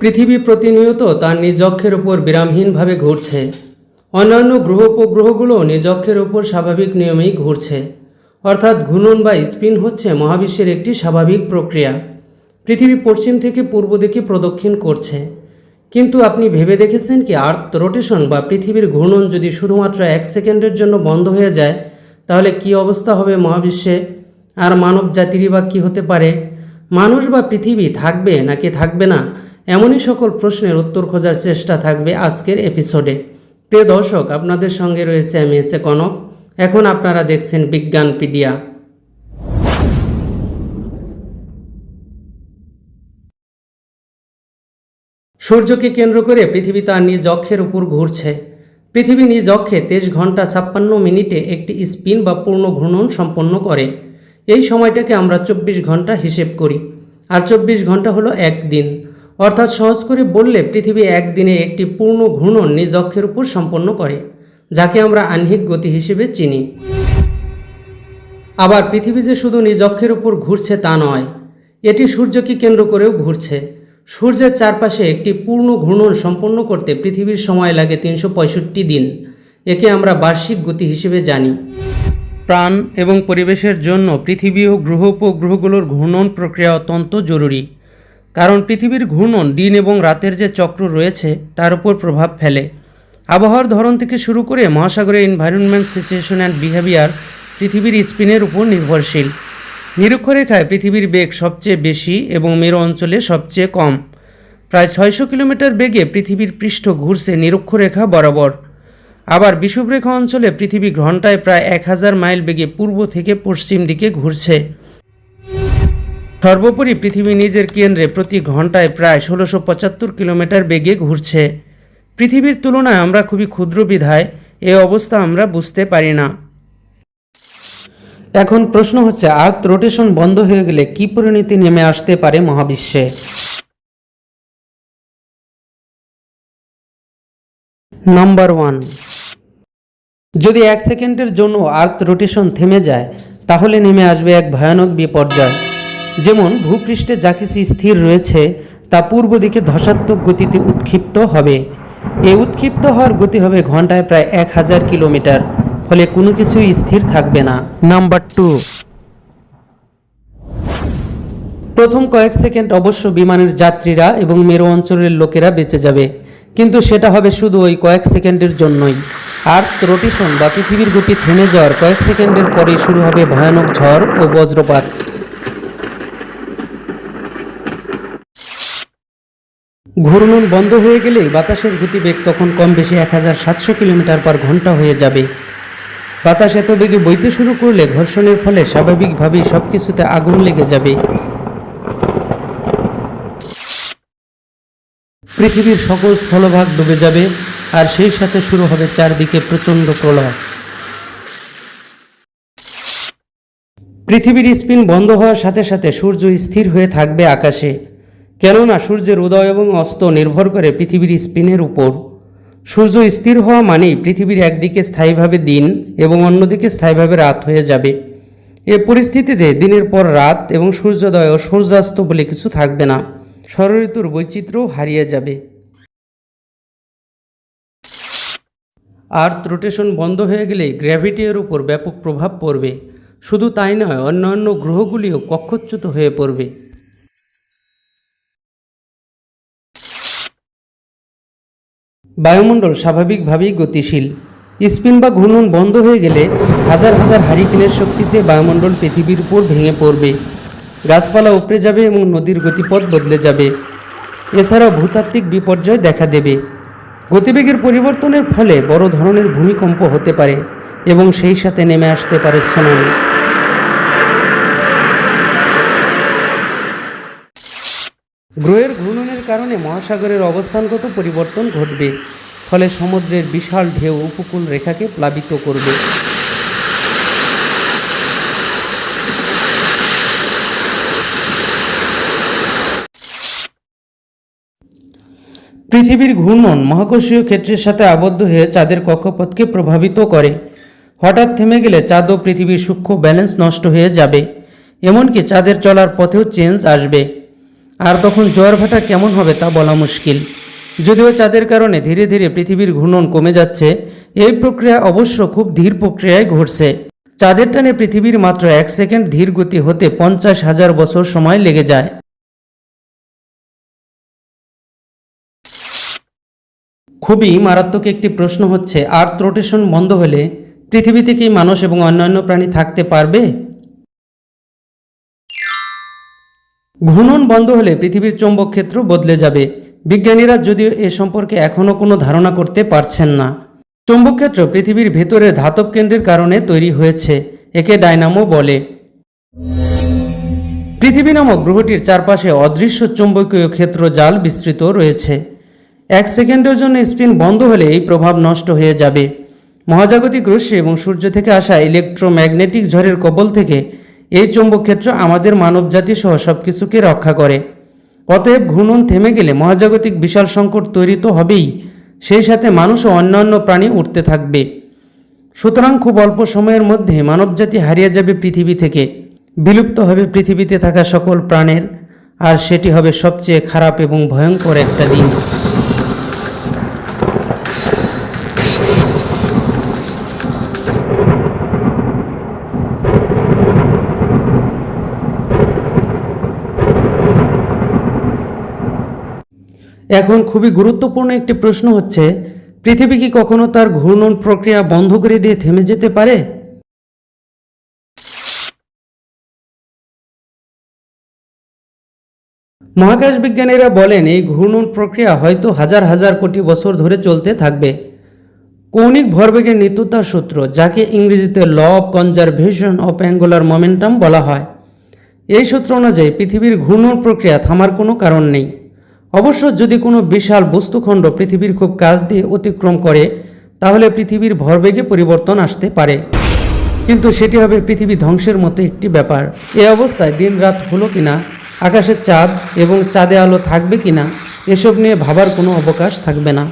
পৃথিবী প্রতিনিয়ত তার নিজ অক্ষের উপর বিরামহীনভাবে ঘুরছে। অন্যান্য গ্রহ উপগ্রহগুলো নিজ অক্ষের উপর স্বাভাবিক নিয়মেই ঘুরছে। অর্থাৎ ঘূর্ণন বা স্পিন হচ্ছে মহাবিশ্বের একটি স্বাভাবিক প্রক্রিয়া। পৃথিবী পশ্চিম থেকে পূর্ব দিকে প্রদক্ষিণ করছে। কিন্তু আপনি ভেবে দেখেছেন কি আর্থ রোটেশন বা পৃথিবীর ঘূর্ণন যদি শুধুমাত্র এক সেকেন্ডের জন্য বন্ধ হয়ে যায়, তাহলে কি অবস্থা হবে মহাবিশ্বে? আর মানব জাতিরই বা কী হতে পারে? মানুষ বা পৃথিবী থাকবে নাকি থাকবে না? এমনই সকল প্রশ্নের উত্তর খোঁজার চেষ্টা থাকবে আজকের এপিসোডে। প্রিয় দর্শক, আপনাদের সঙ্গে রয়েছে আমি এসে কনক। এখন আপনারা দেখছেন বিজ্ঞানপিডিয়া সূর্যকে কেন্দ্র করে পৃথিবী তার নিজ অক্ষের উপর ঘুরছে। পৃথিবী নিজ অক্ষে তেইশ ঘণ্টা ছাপ্পান্ন মিনিটে একটি স্পিন বা পূর্ণ ঘূর্ণন সম্পন্ন করে। এই সময়টাকে আমরা চব্বিশ ঘণ্টা হিসেব করি। আর চব্বিশ ঘণ্টা হলো একদিন। অর্থাৎ সহজ করে বললে পৃথিবী একদিনে একটি পূর্ণ ঘূর্ণন নিজ অক্ষের উপর সম্পন্ন করে, যাকে আমরা আহ্নিক গতি হিসেবে চিনি। আবার পৃথিবী যে শুধু নিজ অক্ষের উপর ঘুরছে তা নয়, এটি সূর্যকে কেন্দ্র করেও ঘুরছে। সূর্যের চারপাশে একটি পূর্ণ ঘূর্ণন সম্পন্ন করতে পৃথিবীর সময় লাগে তিনশো পঁয়ষট্টি দিন, একে আমরা বার্ষিক গতি হিসেবে জানি। প্রাণ এবং পরিবেশের জন্য পৃথিবী ও গ্রহ উপগ্রহগুলোর ঘূর্ণন প্রক্রিয়া অত্যন্ত জরুরি। কারণ পৃথিবীর ঘূর্ণন দিন এবং রাতের যে চক্র রয়েছে, তার উপর প্রভাব ফেলে। আবহাওয়ার ধরন থেকে শুরু করে মহাসাগরের এনভায়রনমেন্ট সিচুয়েশন অ্যান্ড বিহেভিয়ার পৃথিবীর স্পিনের উপর নির্ভরশীল। নিরক্ষরেখায় পৃথিবীর বেগ সবচেয়ে বেশি এবং মেরু অঞ্চলে সবচেয়ে কম। প্রায় ছয়শো কিলোমিটার বেগে পৃথিবীর পৃষ্ঠ ঘুরছে নিরক্ষরেখা বরাবর। আবার বিষুবরেখা অঞ্চলে পৃথিবী ঘন্টায় প্রায় এক হাজার মাইল বেগে পূর্ব থেকে পশ্চিম দিকে ঘুরছে। সর্বোপরি পৃথিবী নিজের কেন্দ্রে প্রতি ঘন্টায় প্রায় ষোলোশো পঁচাত্তর কিলোমিটার বেগে ঘুরছে। পৃথিবীর তুলনায় আমরা খুবই ক্ষুদ্র বিধায় এ অবস্থা আমরা বুঝতে পারি না। এখন প্রশ্ন হচ্ছে, আর্থ রোটেশন বন্ধ হয়ে গেলে কি পরিণতি নেমে আসতে পারে মহাবিশ্বে? Number one. যদি এক সেকেন্ডের জন্য আর্থ রোটেশন থেমে যায়, তাহলে নেমে আসবে এক ভয়ানক বিপর্যয়। যেমন ভূপৃষ্ঠে যা কিছু স্থির রয়েছে, তা পূর্ব দিকে ধসাত্মক গতিতে উৎক্ষিপ্ত হবে। এই উৎক্ষিপ্ত হওয়ার গতি হবে ঘন্টায় প্রায় এক হাজার কিলোমিটার, ফলে কোনো কিছুই স্থির থাকবে না। Number two. প্রথম কয়েক সেকেন্ড অবশ্য বিমানের যাত্রীরা এবং মেরু অঞ্চলের লোকেরা বেঁচে যাবে, কিন্তু সেটা হবে শুধু ওই কয়েক সেকেন্ডের জন্যই। আর্থ রোটেশন বা পৃথিবীর গতি থেমে যাওয়ার কয়েক সেকেন্ডের পরেই শুরু হবে ভয়ানক ঝড় ও বজ্রপাত। ঘূর্ণন বন্ধ হয়ে গেলেই বাতাসের গতিবেগ তখন কম বেশি এক হাজার সাতশো কিলোমিটার পার ঘণ্টা হয়ে যাবে। বাতাস এত বেগে বইতে শুরু করলে ঘর্ষণের ফলে স্বাভাবিকভাবেই সব কিছুতে আগুন লেগে যাবে। পৃথিবীর সকল স্থলভাগ ডুবে যাবে আর সেই সাথে শুরু হবে চারদিকে প্রচণ্ড প্রলয়। পৃথিবীর স্পিন বন্ধ হওয়ার সাথে সাথে সূর্য স্থির হয়ে থাকবে আকাশে। কেননা সূর্যের উদয় এবং অস্ত নির্ভর করে পৃথিবীর স্পিনের উপর। সূর্য স্থির হওয়া মানেই পৃথিবীর একদিকে স্থায়ীভাবে দিন এবং অন্যদিকে স্থায়ীভাবে রাত হয়ে যাবে। এ পরিস্থিতিতে দিনের পর রাত এবং সূর্যোদয় ও সূর্যাস্ত বলে কিছু থাকবে না। ষড়ঋতুর বৈচিত্র্যও হারিয়ে যাবে। আর্থ রোটেশন বন্ধ হয়ে গেলেই গ্র্যাভিটি এর উপর ব্যাপক প্রভাব পড়বে। শুধু তাই নয়, অন্যান্য গ্রহগুলিও কক্ষচ্যুত হয়ে পড়বে। বায়ুমণ্ডল স্বাভাবিকভাবেই গতিশীল। স্পিন বা ঘূর্ণন বন্ধ হয়ে গেলে হাজার হাজার হারিকেনের শক্তিতে বায়ুমণ্ডল পৃথিবীর উপর ভেঙে পড়বে। গাছপালা উপড়ে যাবে এবং নদীর গতিপথ বদলে যাবে। এছাড়াও ভূতাত্ত্বিক বিপর্যয় দেখা দেবে। গতিবেগের পরিবর্তনের ফলে বড় ধরনের ভূমিকম্প হতে পারে এবং সেই সাথে নেমে আসতে পারে সুনামি। গ্রহের ঘূর্ণনের কারণে মহাসাগরের অবস্থানগত পরিবর্তন ঘটবে, ফলে সমুদ্রের বিশাল ঢেউ উপকূল রেখাকে প্লাবিত করবে। পৃথিবীর ঘূর্ণন মহাকর্ষীয় ক্ষেত্রের সাথে আবদ্ধ হয়ে চাঁদের কক্ষপথকে প্রভাবিত করে। হঠাৎ থেমে গেলে চাঁদ ও পৃথিবীর সূক্ষ্ম ব্যালেন্স নষ্ট হয়ে যাবে, এমনকি চাঁদের চলার পথেও চেঞ্জ আসবে। আর তখন জোয়ার ভাটা কেমন হবে তা বলা মুশকিল। যদিও চাঁদের কারণে ধীরে ধীরে পৃথিবীর ঘূর্ণন কমে যাচ্ছে, এই প্রক্রিয়া অবশ্য খুব ধীর প্রক্রিয়ায় ঘটছে। চাঁদের টানে পৃথিবীর মাত্র এক সেকেন্ড ধীর গতি হতে পঞ্চাশ হাজার বছর সময় লেগে যায়। খুবই মারাত্মক একটি প্রশ্ন হচ্ছে আর্থ রোটেশন বন্ধ হলে পৃথিবীতে কি মানুষ এবং অন্যান্য প্রাণী থাকতে পারবে? ঘূর্ণন বন্ধ হলে পৃথিবীর চৌম্বক ক্ষেত্র বদলে যাবে। বিজ্ঞানীরা যদিও এ সম্পর্কে এখনও কোনো ধারণা করতে পারছেন না। চৌম্বক ক্ষেত্র পৃথিবীর ভেতরে ধাতব কেন্দ্রের কারণে তৈরি হয়েছে, একে ডায়নামো বলে। পৃথিবী নামক গ্রহটির চারপাশে অদৃশ্য চৌম্বকীয় ক্ষেত্র জাল বিস্তৃত রয়েছে। এক সেকেন্ডের জন্য স্পিন বন্ধ হলে এই প্রভাব নষ্ট হয়ে যাবে। মহাজাগতিক রশ্মি এবং সূর্য থেকে আসা ইলেকট্রোম্যাগনেটিক ঝড়ের কবল থেকে এই চৌম্বক ক্ষেত্র আমাদের মানবজাতি সহ সব কিছুকে রক্ষা করে। অতএব ঘূর্ণন থেমে গেলে মহাজাগতিক বিশাল সংকট তৈরি তো হবেই, সেই সাথে মানুষ ও অন্যান্য প্রাণী উঠতে থাকবে। সুতরাং খুব অল্প সময়ের মধ্যে মানবজাতি হারিয়ে যাবে পৃথিবী থেকে। বিলুপ্ত হবে পৃথিবীতে থাকা সকল প্রাণের, আর সেটি হবে সবচেয়ে খারাপ এবং ভয়ঙ্কর একটা দিন। এখন খুবই গুরুত্বপূর্ণ একটি প্রশ্ন হচ্ছে, পৃথিবী কি কখনো তার ঘূর্ণন প্রক্রিয়া বন্ধ করে দিয়ে থেমে যেতে পারে? মহাকাশ বিজ্ঞানীরা বলেন, এই ঘূর্ণন প্রক্রিয়া হয়তো হাজার হাজার কোটি বছর ধরে চলতে থাকবে। কৌণিক ভরবেগের নিত্যতার সূত্র, যাকে ইংরেজিতে law of conservation of angular momentum বলা হয়। এই সূত্র অনুযায়ী পৃথিবীর ঘূর্ণন প্রক্রিয়া থামার কোনো কারণ নেই। অবশ্য যদি কোনো বিশাল বস্তুখণ্ড পৃথিবীর খুব কাছ দিয়ে অতিক্রম করে, তাহলে পৃথিবীর ভরবেগে পরিবর্তন আসতে পারে। কিন্তু সেটি হবে পৃথিবী ধ্বংসের মতো একটি ব্যাপার। এ অবস্থায় দিন রাত হলো কিনা, আকাশের চাঁদ এবং চাঁদে আলো থাকবে কিনা, এসব নিয়ে ভাবার কোনো অবকাশ থাকবে না।